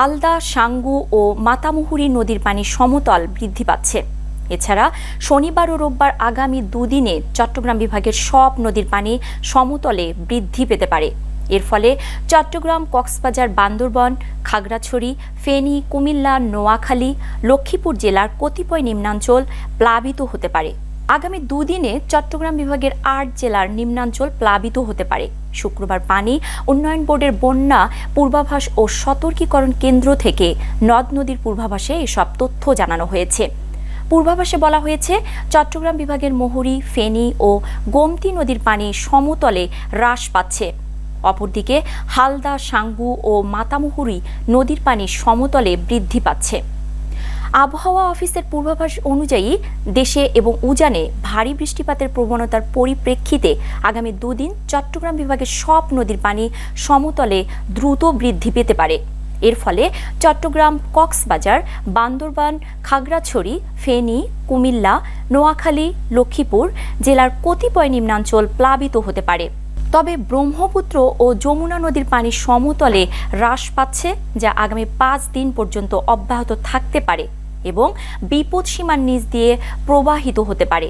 হালদা, সাঙ্গু ও মাতামুহুরী নদীর পানি সমতল বৃদ্ধি পাচ্ছে। এছাড়া শনিবার ও রোববার আগামী দুদিনে চট্টগ্রাম বিভাগের সব নদীর পানি সমতলে বৃদ্ধি পেতে পারে। এর ফলে চট্টগ্রাম, কক্সবাজার, বান্দরবন, খাগড়াছড়ি, ফেনী, কুমিল্লা, নোয়াখালী, লক্ষ্মীপুর জেলার কতিপয় নিম্নাঞ্চল প্লাবিত হতে পারে। আগামী দুদিনে চট্টগ্রাম বিভাগের আট জেলার নিম্নাঞ্চল প্লাবিত হতে পারে। শুক্রবার পানি, উন্নয়ন বোর্ডের বন্যা, পূর্বাভাস ও সতর্কীকরণ কেন্দ্র থেকে নদ নদীর পূর্বাভাসে এসব তথ্য জানানো হয়েছে। পূর্বাভাসে বলা হয়েছে, চট্টগ্রাম বিভাগের মোহরী, ফেনী ও গোমতী নদীর পানি সমতলে হ্রাস পাচ্ছে। অপরদিকে হালদা, সাঙ্গু ও মাতামুহুরি নদীর পানি সমতলে বৃদ্ধি পাচ্ছে। আবহাওয়া অফিসের পূর্বাভাস অনুযায়ী দেশে এবং উজানে ভারী বৃষ্টিপাতের প্রবণতার পরিপ্রেক্ষিতে আগামী দুদিন চট্টগ্রাম বিভাগের সব নদীর পানি সমতলে দ্রুত বৃদ্ধি পেতে পারে। এর ফলে চট্টগ্রাম, কক্সবাজার, বান্দরবান, খাগড়াছড়ি, ফেনী, কুমিল্লা, নোয়াখালী, লক্ষ্মীপুর জেলার কতিপয় নিম্নাঞ্চল প্লাবিত হতে পারে। তবে ব্রহ্মপুত্র ও যমুনা নদীর পানি সমতলে হ্রাস পাচ্ছে, যা আগামী পাঁচ দিন পর্যন্ত অব্যাহত থাকতে পারে এবং বিপদ সীমার নিচ দিয়ে প্রবাহিত হতে পারে।